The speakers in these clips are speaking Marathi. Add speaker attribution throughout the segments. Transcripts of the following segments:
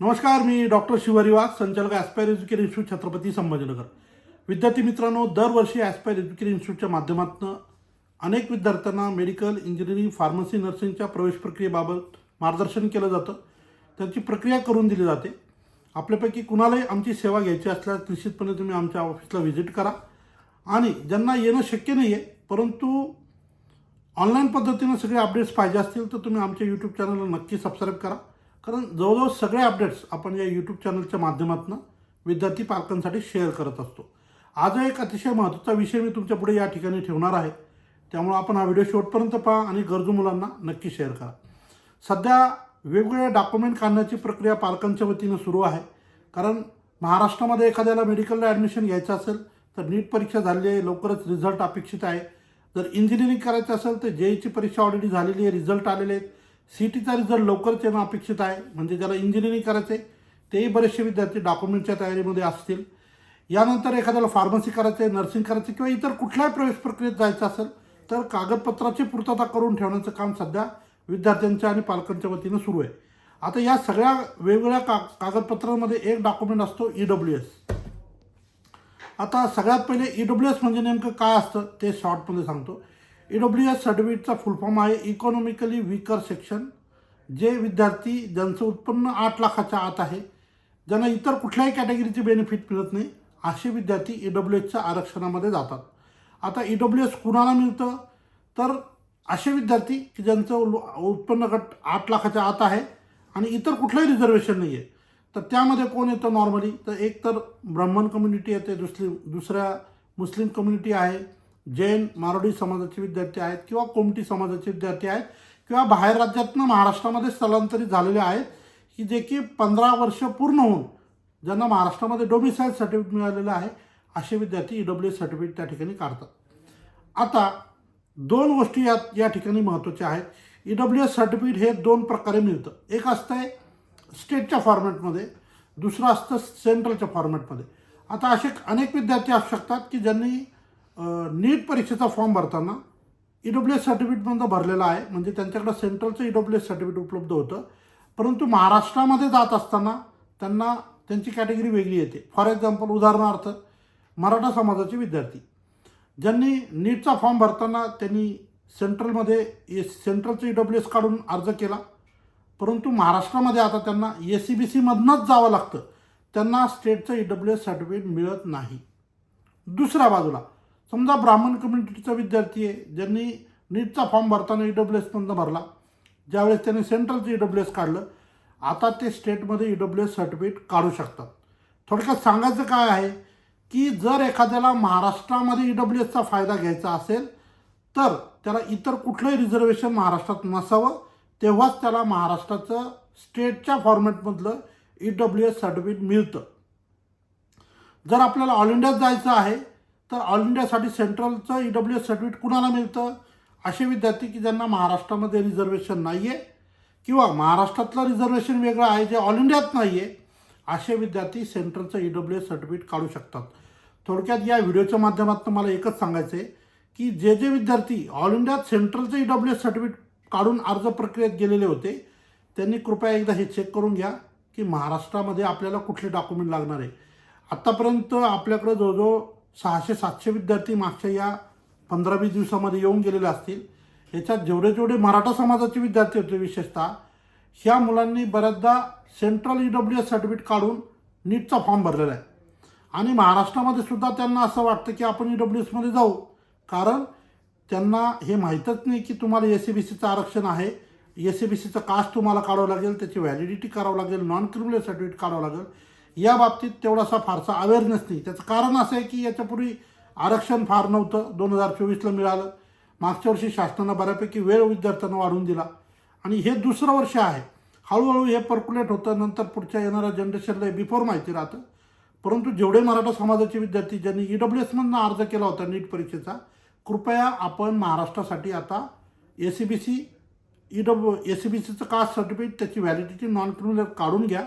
Speaker 1: नमस्कार मी डॉक्टर शिवरिवास संचालक aspire education institute Chhatrapati Sambhajinagar. विद्यार्थी मित्रांनो दरवर्षी ॲस्पायर एज्युकेशन इन्स्टिट्यूटच्या माध्यमातून अनेक विद्यार्थ्यांना मेडिकल इंजिनिअरिंग फार्मसी नर्सिंगच्या प्रवेश प्रक्रियेबाबत मार्गदर्शन केलं जातं. त्याची प्रक्रिया करून दिली जाते. आपल्यापैकी कुणालाही आमची सेवा घ्यायची असल्यास निश्चितपणे तुम्ही आमच्या ऑफिसला व्हिजिट करा. आणि ज्यांना येणं शक्य नाही आहे परंतु ऑनलाईन पद्धतीनं सगळे अपडेट्स पाहिजे असतील तर तुम्ही आमच्या यूट्यूब चॅनलला नक्की सबस्क्राईब करा. कारण जवळजवळ सगळे अपडेट्स आपण या यूट्यूब चॅनलच्या माध्यमातून विद्यार्थी पालकांसाठी शेअर करत असतो. आज एक अतिशय महत्त्वाचा विषय मी तुमच्यापुढे या ठिकाणी ठेवणार आहे. त्यामुळं आपण हा व्हिडिओ शेवटपर्यंत पहा आणि गरजू मुलांना नक्की शेअर करा. सध्या वेगवेगळे डॉक्युमेंट काढण्याची प्रक्रिया पालकांच्या वतीनं सुरू आहे. कारण महाराष्ट्रामध्ये एखाद्याला मेडिकलला ॲडमिशन घ्यायचं असेल तर नीट परीक्षा झालेली आहे लवकरच रिझल्ट अपेक्षित आहे. जर इंजिनिअरिंग करायचं असेल तर जेईची परीक्षा ऑलरेडी झालेली आहे रिझल्ट आलेले आहेत. सी टीचा रिझल्ट लवकरच येणं अपेक्षित आहे. म्हणजे ज्याला इंजिनिअरिंग करायचं आहे तेही बरेचसे विद्यार्थी डॉक्युमेंटच्या तयारीमध्ये असतील. यानंतर एखाद्याला फार्मसी करायचं आहे नर्सिंग करायचं किंवा इतर कुठल्याही प्रवेश प्रक्रियेत जायचं असेल तर कागदपत्राची पूर्तता करून ठेवण्याचं काम सध्या विद्यार्थ्यांच्या आणि पालकांच्या वतीनं सुरू आहे. आता या सगळ्या वेगवेगळ्या का कागदपत्रांमध्ये एक डॉक्युमेंट असतो ई डब्ल्यू एस आता सगळ्यात पहिले ई डब्ल्यू एस म्हणजे नेमकं काय असतं ते शॉर्टमध्ये सांगतो. ई डब्ल्यू एस सर्टिफिकेटचा फुल फॉर्म आहे. इकॉनॉमिकली वीकर सेक्शन जे विद्यार्थी ज्यांचं उत्पन्न आठ लाखाच्या आत आहे ज्यांना इतर कुठल्याही कॅटेगरीचे बेनिफिट मिळत नाही असे विद्यार्थी ई डब्ल्यू एसच्या आरक्षणामध्ये जातात. आता ई डब्ल्यू एस कुणाला मिळतं? तर असे विद्यार्थी की ज्यांचं उत्पन्न गट आठ लाखाच्या आत आहे आणि इतर कुठलंही रिझर्वेशन नाही आहे तर त्यामध्ये कोण येतं नॉर्मली तर एक तर ब्राह्मण कम्युनिटी येते दुसरी दुसऱ्या मुस्लिम कम्युनिटी आहे. जैन मारोडी समाजाचे विद्यार्थी आहेत किंवा कोमटी समाजाचे विद्यार्थी आहेत किंवा बाहेर राज्यातनं महाराष्ट्रामध्ये स्थलांतरित झालेले आहेत की जे की पंधरा वर्ष पूर्ण होऊन ज्यांना महाराष्ट्रामध्ये डोमिसाईल सर्टिफिकेट मिळालेलं आहे असे विद्यार्थी ई डब्ल्यू एस सर्टिफिकेट त्या ठिकाणी काढतात. आता दोन गोष्टी या या ठिकाणी महत्त्वाच्या आहेत. ई डब्ल्यू एस सर्टिफिकेट हे दोन प्रकारे मिळतं. एक असतं आहे स्टेटच्या फॉर्मॅटमध्ये दुसरं असतं सेंट्रलच्या फॉर्मॅटमध्ये आता असे अनेक विद्यार्थी असू शकतात की ज्यांनी नीट परीक्षेचा फॉर्म भरताना ई डब्ल्यू एस सर्टिफिकेटमधनं भरलेला आहे. म्हणजे त्यांच्याकडं सेंट्रलचं ई डब्ल्यू एस सर्टिफिकेट उपलब्ध होतं. परंतु महाराष्ट्रामध्ये जात असताना त्यांना त्यांची कॅटेगरी वेगळी येते. फॉर एक्झाम्पल उदाहरणार्थ मराठा समाजाचे विद्यार्थी. ज्यांनी नीटचा फॉर्म भरताना त्यांनी सेंट्रलमध्ये एस सेंट्रलचं ई डब्ल्यू एस काढून अर्ज केला. परंतु महाराष्ट्रामध्ये आता त्यांना ए सी बी सीमधनंच जावं लागतं. त्यांना स्टेटचं ई डब्ल्यू एस सर्टिफिकेट मिळत नाही. दुसऱ्या बाजूला समजा ब्राह्मण कम्युनिटीचा विद्यार्थी आहे ज्यांनी नीटचा फॉर्म भरताना ई डब्ल्यू एसमधनं भरला. ज्यावेळेस त्यांनी सेंट्रलचं ई डब्ल्यू एस काढलं आता ते स्टेटमध्ये ई डब्ल्यू एस सर्टिफिकेट काढू शकतात. थोडक्यात सांगायचं काय आहे की जर एखाद्याला महाराष्ट्रामध्ये ई डब्ल्यू एसचा फायदा घ्यायचा असेल तर त्याला इतर कुठलंही रिझर्वेशन महाराष्ट्रात नसावं तेव्हाच त्याला महाराष्ट्राचं स्टेटच्या फॉर्मॅटमधलं ई डब्ल्यू एस सर्टिफिकेट मिळतं. जर आपल्याला ऑल इंडियात जायचं आहे तर ऑल इंडियासाठी सेंट्रलचं ई डब्ल्यू एस सर्टिफिकेट कुणाला मिळतं? असे विद्यार्थी की ज्यांना महाराष्ट्रामध्ये रिझर्वेशन नाही आहे किंवा महाराष्ट्रातलं रिझर्वेशन वेगळं आहे जे ऑल इंडियात नाही आहे असे विद्यार्थी सेंट्रलचं ई डब्ल्यू एस सर्टिफिकेट काढू शकतात. थोडक्यात या व्हिडिओच्या माध्यमातून मला एकच सांगायचं आहे की जे जे विद्यार्थी ऑल इंडियात सेंट्रलचं ई डब्ल्यू एस सर्टिफिकेट काढून अर्ज प्रक्रियेत गेलेले होते त्यांनी कृपया एकदा हे चेक करून घ्या की महाराष्ट्रामध्ये आपल्याला कुठले डॉक्युमेंट लागणार आहे. आत्तापर्यंत आपल्याकडं जवळजवळ सहाशे सातशे विद्यार्थी मागच्या या पंधरा वीस दिवसामध्ये येऊन गेलेले असतील. याच्यात जेवढे जेवढे मराठा समाजाचे विद्यार्थी होते विशेषतः ह्या मुलांनी बऱ्याचदा central E W S certificate काढून नीटचा फॉर्म भरलेला आहे. आणि महाराष्ट्रामध्ये सुद्धा त्यांना असं वाटतं की आपण ई डब्ल्यू एसमध्ये जाऊ. कारण त्यांना हे माहीतच नाही की तुम्हाला ए सी बी सीचं आरक्षण आहे. ए सी बी सीचं कास्ट तुम्हाला काढावं लागेल त्याची व्हॅलिडिटी करावं लागेल नॉन क्रिमिनल सर्टिफिकेट काढावं लागेल. या बाबतीत तेवढासा फारसा अवेअरनेस नाही. त्याचं कारण असं आहे की याच्यापूर्वी आरक्षण फार नव्हतं. दोन हजार चोवीसला मिळालं. मागच्या वर्षी शासनानं बऱ्यापैकी वेळ विद्यार्थ्यांना वाढवून दिला. आणि हे दुसरं वर्ष आहे. हळूहळू हे पर्क्युलेट होतं. नंतर पुढच्या येणाऱ्या जनरेशनला बिफोर माहिती राहतं. परंतु जेवढे मराठा समाजाचे विद्यार्थी ज्यांनी ई डब्ल्यू एसमधनं अर्ज केला होता नीट परीक्षेचा कृपया आपण महाराष्ट्रासाठी आता A C B C E W A C B सीचं कास्ट सर्टिफिकेट त्याची व्हॅलिडिटी नॉन क्रिमिनल काढून घ्या.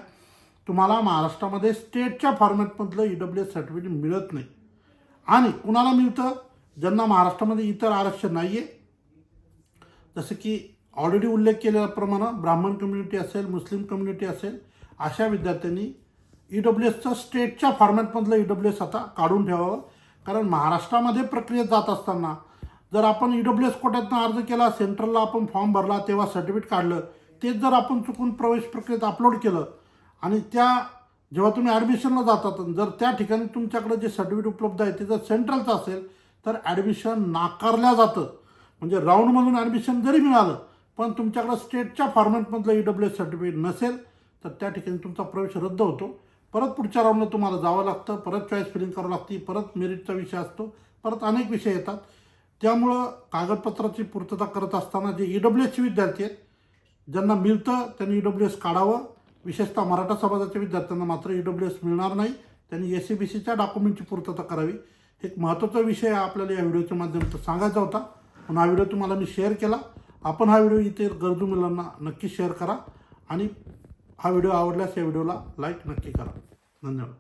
Speaker 1: तुम्हाला महाराष्ट्रामध्ये स्टेटच्या फॉर्मॅटमधलं ई डब्ल्यू एस सर्टिफिकेट मिळत नाही. आणि कुणाला मिळतं? ज्यांना महाराष्ट्रामध्ये इतर आरक्षण नाही आहे जसं की ऑलरेडी उल्लेख केल्याप्रमाणे ब्राह्मण कम्युनिटी असेल मुस्लिम कम्युनिटी असेल अशा विद्यार्थ्यांनी ई डब्ल्यू एसचं स्टेटच्या फॉर्मॅटमधलं ई डब्ल्यू एस आता काढून ठेवावं. कारण महाराष्ट्रामध्ये प्रक्रियेत जात असताना जर आपण ई डब्ल्यू एस कोट्यातनं अर्ज केला सेंट्रलला आपण फॉर्म भरला तेव्हा सर्टिफिकेट काढलं तेच जर आपण चुकून प्रवेश प्रक्रियेत अपलोड केलं आणि त्या जेव्हा तुम्ही ॲडमिशनला जातात जर त्या ठिकाणी तुमच्याकडे जे सर्टिफिकेट उपलब्ध आहे ते जर सेंट्रलचं असेल तर ॲडमिशन नाकारल्या जातं. म्हणजे राऊंडमधून ॲडमिशन जरी मिळालं पण तुमच्याकडं स्टेटच्या फॉर्मॅटमधलं ई डब्ल्यू एस सर्टिफिकेट नसेल तर त्या ठिकाणी तुमचा प्रवेश रद्द होतो. परत पुढच्या राऊंडला तुम्हाला जावं लागतं परत चॉईस फिलिंग करावं लागते परत मेरिटचा विषय असतो परत अनेक विषय येतात. त्यामुळं कागदपत्राची पूर्तता करत असताना जे ई डब्ल्यू एसचे विद्यार्थी आहेत ज्यांना मिळतं त्यांनी ई डब्ल्यू एस काढावं. विशेषतः मराठा समाजाच्या विद्यार्थ्यांना मात्र ई डब्ल्यू एस मिळणार नाही. त्यांनी एस सी बी सीच्या डॉक्युमेंटची पूर्तता करावी. एक महत्त्वाचा विषय आपल्याला या व्हिडिओच्या माध्यमातून सांगायचा होता. पण हा व्हिडिओ तुम्हाला मी शेअर केला. आपण हा व्हिडिओ इथे गरजू मुलांना नक्की शेअर करा. आणि हा व्हिडिओ आवडल्यास या व्हिडिओला लाईक नक्की करा. धन्यवाद.